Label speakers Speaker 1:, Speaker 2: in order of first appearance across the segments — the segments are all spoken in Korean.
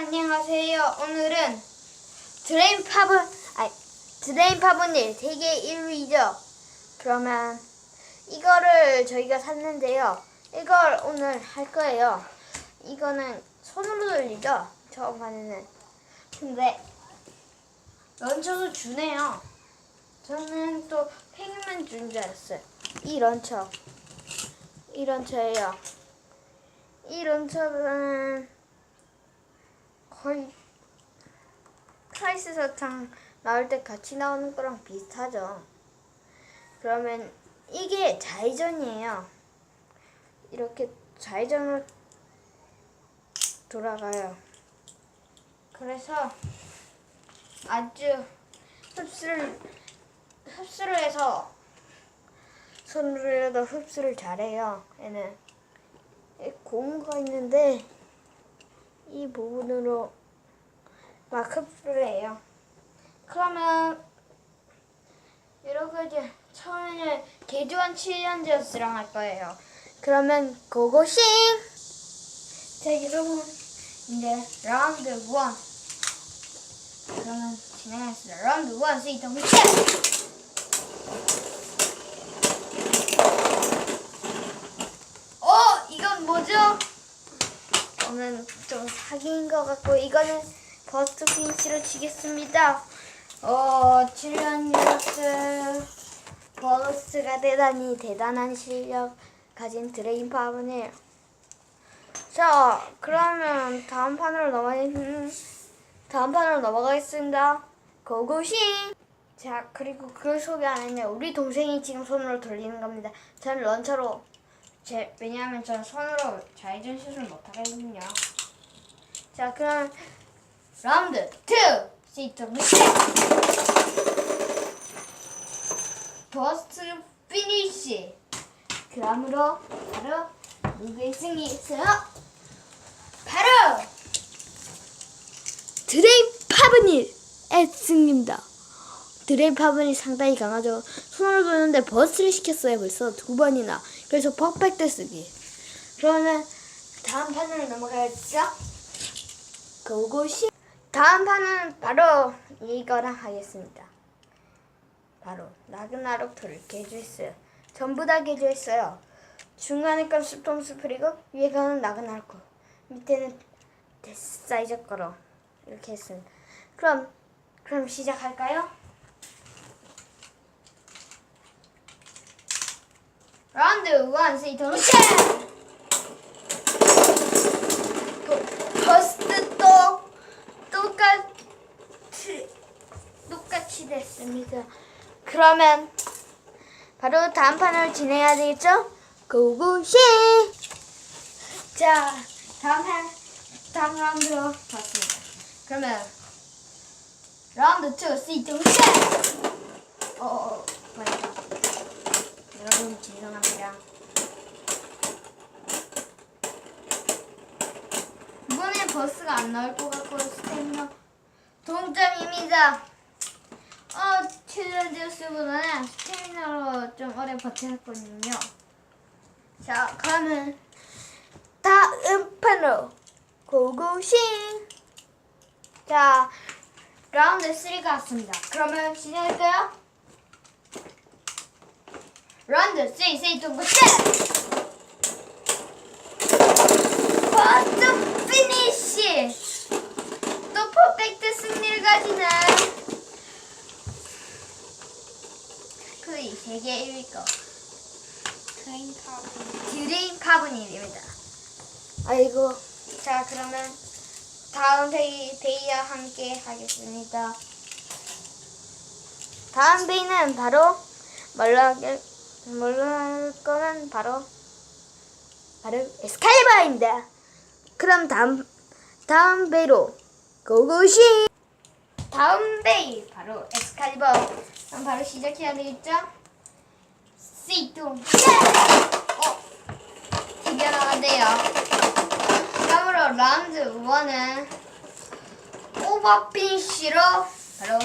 Speaker 1: 안녕하세요. 오늘은 드레인 파브, 아니, 드레인 파브님 세계 1위죠. 그러면 이거를 저희가 샀는데요. 이걸 오늘 할 거예요. 이거는 손으로 돌리죠. 하는. 근데 런처도 주네요. 저는 또 팽이만 준 줄 알았어요. 이 런처. 이 런처예요. 이 런처는 거의 크라이스 사탕 나올 때 같이 나오는 거랑 비슷하죠. 그러면 이게 좌회전이에요. 이렇게 좌회전으로 돌아가요. 그래서 아주 흡수를 흡수를 해서 손으로 해도 흡수를 잘해요. 얘는 이 고무가 있는데 이 부분으로 막 흡수를 해요. 그러면 이렇게 이제 처음에는 개조한 7년제스랑 할 거예요. 그러면 고고싱! 자 여러분 이제 라운드 1 그러면 진행하겠습니다. 라운드 1 스위트! 어 이건 뭐죠? 저는 좀 사기인 것 같고 이거는 버스트 핀치로 치겠습니다. 어, 7년 뉴스 버스가 대단히 대단한 실력 가진 드레인 파브네요. 자, 그러면 다음 판으로 넘어가 다음 판으로 넘어가겠습니다. 고고싱! 자, 그리고 그 소개 안 했네요. 우리 동생이 지금 손으로 돌리는 겁니다. 저는 런처로 제, 왜냐하면 저는 손으로 좌회전 슛을 못하거든요. 자, 그럼 라운드 2! 시트 미션! 버스트 피니시! 그다음으로 바로 누구의 승리 있어요? 바로 드레인 파브닐의 승리입니다. 드레인 파브니 상당히 강하죠. 손으로 도는데 버스를 시켰어요. 벌써 두 번이나. 그래서 퍼펙트 쓰기. 그러면 다음 판으로 넘어가야죠. 그것이 다음 판은 바로 이거랑 하겠습니다. 바로 나그나록 돌을 개조했어요. 전부 다 개조했어요. 중간에 건 스톰 스프리고 위에 거는 나그나록 거. 밑에는 데스 사이즈 거로 이렇게 했습니다. 그럼 그럼 시작할까요? 라운드 1 세이토 루체 버스트 또 똑같이 똑같이 됐습니다. 그러면 바로 다음 판을 진행해야 되겠죠? 고고싱! 자, 다음 판 다음 라운드로 갔습니다. 그러면 라운드 2 세이토 루체 어, 어, 맞다. 여러분 죄송합니다. 이번엔 버스가 안 나올 것 같고 스태미너 동점입니다. 어, 챌린저스보다는 스태미너로 좀 오래 버텼거든요. 자, 그러면 다음 판으로 고고싱! 자, 라운드 3가 왔습니다. 그러면 시작할까요? 라운드 3, 세이 두 번째! 버스 피니시! 또 퍼펙트 승리를 가지는 그의 세계 1위 거
Speaker 2: 트레인 파브.
Speaker 1: 드레인 파브님입니다. 아이고 자 그러면 다음 베이, 베이와 함께 하겠습니다. 다음 베이는 바로 뭘로 하게 할 거는 바로 바로 에스칼리버입니다. 그럼 다음 다음 베이로 고고시 다음 베이 바로 에스칼리버 그럼 바로 시작해야 되겠죠? 시동 어 나간대요. 다음으로 라운드 1은 오버피니쉬로 바로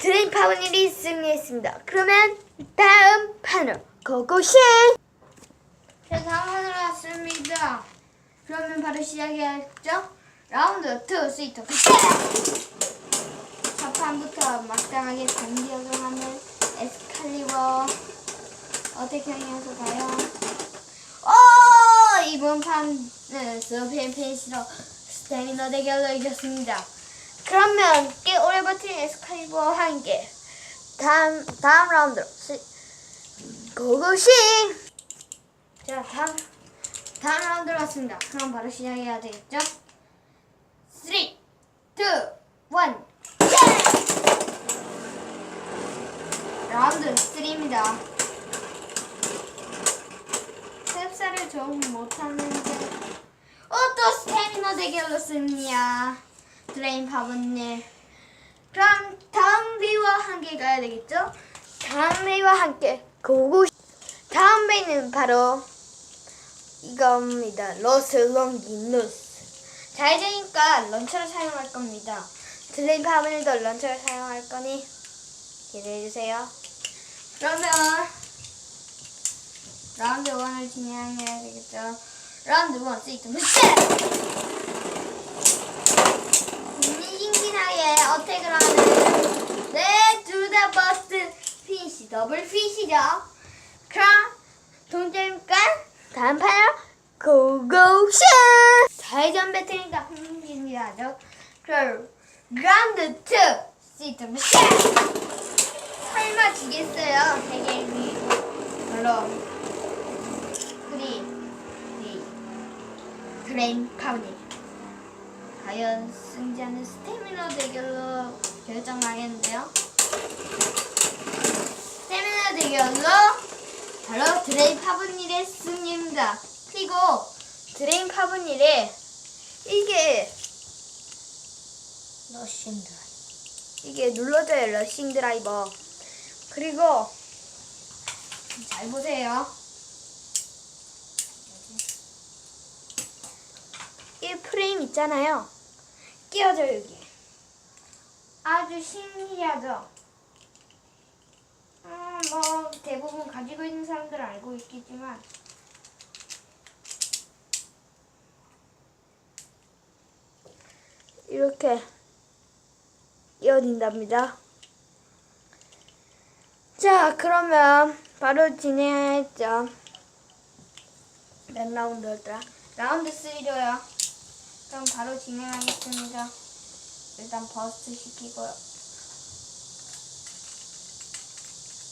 Speaker 1: 드레인 파워닐이 승리했습니다. 그러면 다음 판으로 고고싱! 판으로 왔습니다. 그러면 바로 시작해야겠죠? 라운드 2 스위트 첫 판부터 막강하게 공격을 하는 에스칼리버 어떻게 하면서 가요? 오! 이번 판은 서펜 펜시로 스태미너 대결로 이겼습니다. 그러면 꽤 오래 버틴 에스칼리버 한 개. 다음 다음 라운드로 시, 고고싱. 자 다음 다음 라운드로 왔습니다. 그럼 바로 시작해야 되겠죠? 3, 2, 1, 라운드 3입니다. 습사를 좀 못하는데 어또 스태미너 대결로 승리야 드레인 파브님 그럼 가야 되겠죠? 다음 베이와 함께 고고 다음 베이는 바로 이겁니다 로스 롱기누스 잘 되니까 런처를 사용할 겁니다 드레인 파브님도 런처를 사용할 거니 기대해주세요 그러면 라운드 1을 진행해야 되겠죠. 라운드 1, 스위트 무시! 신기하게 어택을 하는 네, 둘다 버스 피시, 더블 피시죠. 그럼 동점과 다음 판으로 고고쇼! 좌회전 배틀이니까 흥미하죠. 그럼 라운드 2, 스위트 무시! 설마 지겠어요, 대결이. 물론. 프리 프리 트레인 파우니 과연 승자는 스태미너 대결로 결정나겠는데요 스태미너 대결로 바로 드레인 파브닐의 승리입니다. 그리고 드레인 파브닐의 이게
Speaker 2: 러싱 드라이브.
Speaker 1: 이게 눌러져요 러싱 드라이버. 그리고 잘 보세요. 이 프레임 있잖아요. 끼워져 여기 아주 신기하죠 음, 뭐 대부분 가지고 있는 사람들은 알고 있겠지만 이렇게 끼워진답니다 자, 그러면 바로 진행했죠. 몇 라운드였더라? 라운드 3로요. 그럼 바로 진행하겠습니다. 일단 버스트 시키고요.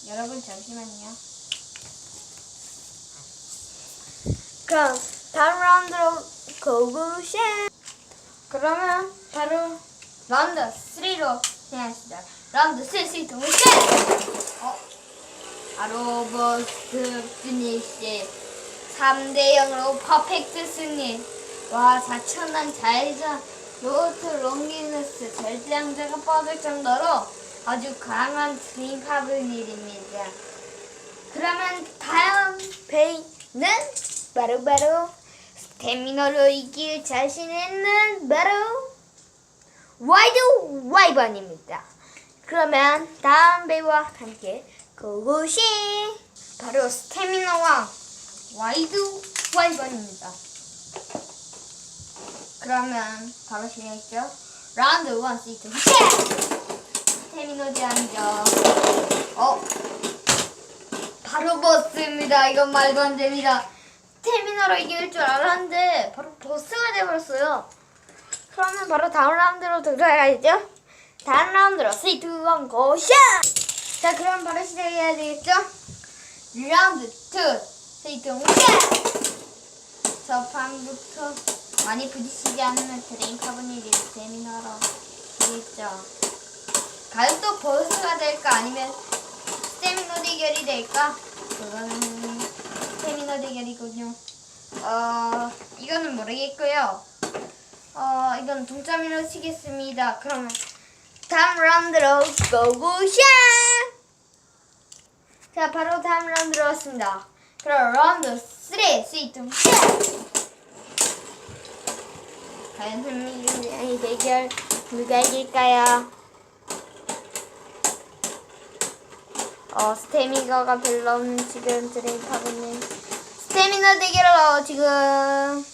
Speaker 1: 여러분 잠시만요. 그럼 다음 라운드로 고고쇼! 그러면 바로 라운드 3로 진행하겠습니다. 라운드 3, 3, 2, 1! 어? 바로 버스 피니시 3대 0으로 퍼펙트 승리. 와, 4천만 좌회전 로트 롱기누스 절대양자가 뻗을 정도로 아주 강한 드림파블일입니다. 그러면 다음 베이는 바로 바로 스태미너로 이길 자신 있는 바로 와이드 와이번입니다. 그러면 다음 배우와 함께 고고시 바로 스태미너와 와이드 와이번입니다. 그러면 바로 시작했죠. 라운드 1 시트 스태미너 제한이죠. 어 바로 버스입니다. 이건 말도 안 됩니다. 스태미너로 이길 줄 알았는데 바로 버스가 돼버렸어요. 그러면 바로 다음 라운드로 들어가야죠. 다음 라운드로 3, 2, 1, 고쇼! 자, 그럼 바로 시작해야 되겠죠? 라운드 2, 3, 2, 1, 저 판부터 많이 부딪히지 않으면 드레인 카보닐이 세미나로 되겠죠. 또 버스가 될까? 아니면 스태미너 대결이 될까? 그거는 스태미너 대결이군요. 어, 이거는 모르겠고요. 어, 이건 동점으로 치겠습니다. 그러면 다음 라운드로 고고샤! 자, 바로 다음 라운드로 왔습니다. 그럼 라운드 3, 3, 2, 1! 과연 흥미있는 대결 누가 이길까요? 어, 스태미너가 별로 없는 지금 드레이파브님. 스태미너 대결로 지금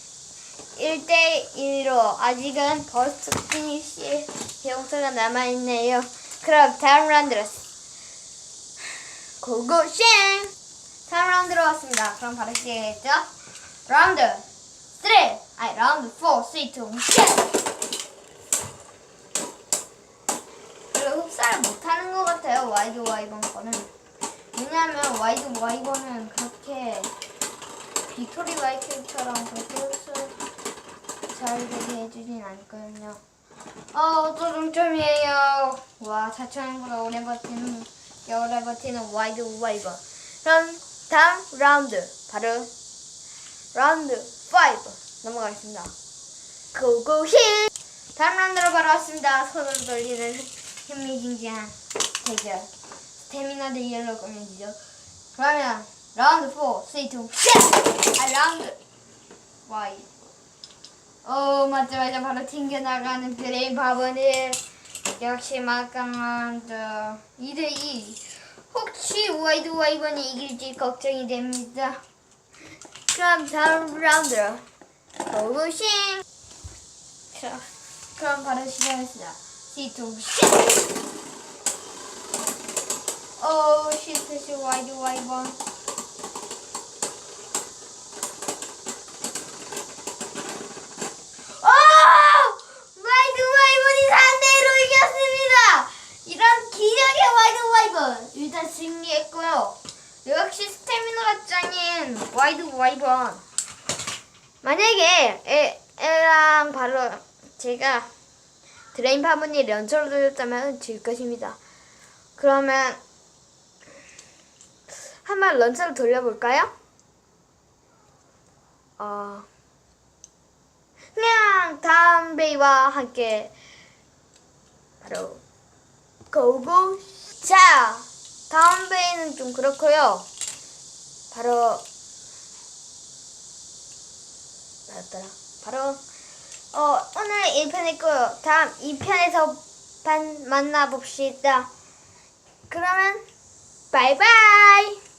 Speaker 1: 1대1로 아직은 버스트 피니시 영상가 남아있네요. 그럼 다음 라운드로 고고싱! 다음 라운드로 왔습니다. 그럼 바로 시작하겠죠? 라운드 3! 아니 라운드 4, 3, 2, 1 별로 흡사를 못하는 것 같아요. 와이드 와이번 거는. 왜냐하면 와이드 와이번은 그렇게 빅토리 와이크처럼 그렇게 잘 되게 해주진 않거든요. 어, 또 동점이에요. 와, 4천원보다 오래 버티는, 오래 버티는 와이드 와이번. 그럼 다음 라운드, 바로 라운드 5 넘어가겠습니다. 고고 힐! 다음 라운드로 바로 왔습니다. 손으로 돌리는 흥미진진한 대결. 스태미나 대 옐로 공연이죠. 그러면 라운드 4, 3, 2, 1! 아, 라운드 Y. 어, 맞자마자 바로 튕겨나가는 브레인 바보는 역시 막강한 저 2대2. 혹시 와이드 와이번이 이길지 걱정이 됩니다. 그럼 다음 라운드 고고싱! 자, 그럼 바로 시작합시다. C2, 시 오, 시 와이드 와이번. 오! 와이드 와이번이 3대1로 이겼습니다! 이런 기적의 와이드 와이번. 일단 승리했고요. 역시 스태미너가 짱인 와이드 와이번. 만약에 애, 애랑 바로 제가 드레인 파문이 연처로 돌렸다면 질 것입니다. 그러면 한번 런처를 돌려볼까요? 어, 그냥 다음 베이와 함께 바로 고고 자 다음 베이는 좀 그렇고요. 바로 맞더라. 바로 어 오늘 1편 했고요. 다음 2편에서 반 만나봅시다. 그러면 바이바이.